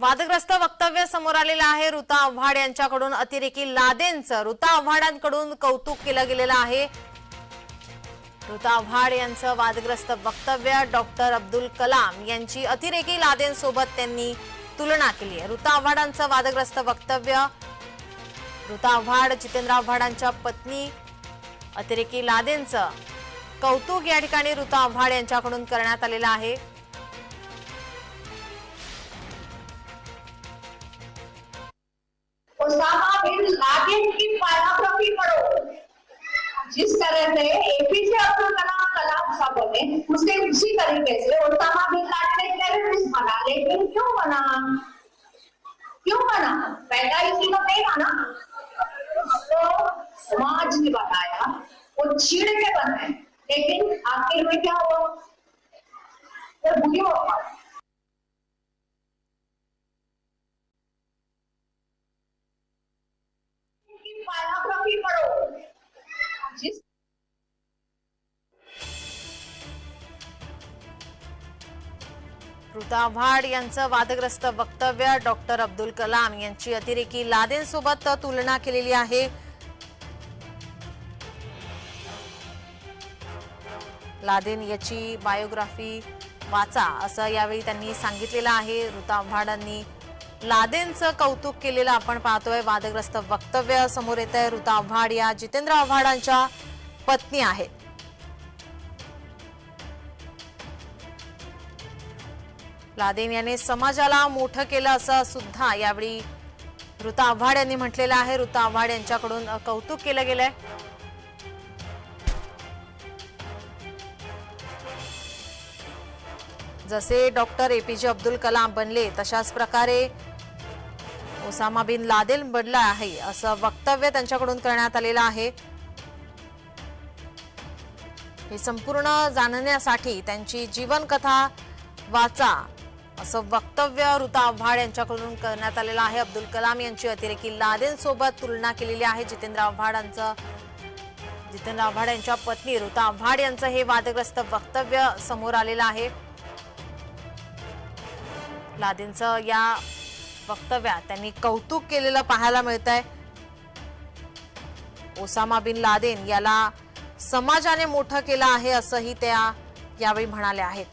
वादग्रस्त वक्तव्य समोर आलेलं आहे. ऋता आव्हाड यांच्याकडून अतिरेकी लादेंचं ऋता आव्हाडांकडून कौतुक केलं गेलेलं आहे. ऋता आव्हाड यांचं वादग्रस्त वक्तव्य डॉक्टर अब्दुल कलाम यांची अतिरेकी लादेंसोबत त्यांनी तुलना केली आहे. ऋता आव्हाडांचं वादग्रस्त वक्तव्य ऋता आव्हाड जितेंद्र आव्हाडांच्या पत्नी अतिरेकी लादेंचं कौतुक या ठिकाणी ऋता आव्हाड यांच्याकडून करण्यात आलेलं आहे. ओसामा बिन लादेन की बायोग्राफी पढ़ो। जिस तरह से एपीजे अब्दुल कलाम कलाम साहब बने उसके उसी तरीके से ओसामा बिन लादेन एक टेररिस्ट बना, लेकिन क्यों बना? क्यों बना? पैदा इसी को नहीं बना उसको समाज ने बताया, वो छीड़ के बना है लेकिन आखिर में क्या हुआ? वो बुरी हो जिस ऋता आव्हाड यांचं वादग्रस्त वक्तव्य डॉक्टर अब्दुल कलाम यांची अतिरेकी लादेनसोबत तुलना केलेली आहे. लादेन याची बायोग्राफी वाचा असं यावेळी त्यांनी सांगितलेलं आहे. ऋता आव्हाडांनी लादेनचं कौतुक केलेलं आपण पाहतोय. वादग्रस्त वक्तव्य समोर येत आहे ऋता आव्हाड. या जितेंद्र आव्हाडांच्या पत्नी आहेत. लादेन याने समाजाला मोठं केलं असं सुद्धा यावेळी ऋता आव्हाड यांनी म्हटलेलं आहे. ऋता आव्हाड यांच्याकडून कौतुक केलं गेलंय. जसे डॉक्टर ए पी जे अब्दुल कलाम बनले तशाच प्रकारे ओसामा बिन लादेन बनला आहे असं वक्तव्य त्यांच्याकडून करण्यात आलेलं आहे. हे संपूर्ण जाणण्यासाठी त्यांची जीवनकथा वाचा असं वक्तव्य ऋता आव्हाड यांच्याकडून करण्यात आलेलं आहे. अब्दुल कलाम यांची अतिरेकी लादेन सोबत तुलना केलेली आहे. जितेंद्र आव्हाडांचं जितेंद्र आव्हाड यांच्या पत्नी ऋता आव्हाड यांचं हे वादग्रस्त वक्तव्य समोर आलेलं आहे. लादेनचं या वक्तव्यात त्यांनी कौतुक केलेलं पाहायला मिळत आहे ओसामा बिन लादेन याला समाजाने मोठं केलं आहे असंही त्या यावेळी म्हणाल्या आहेत.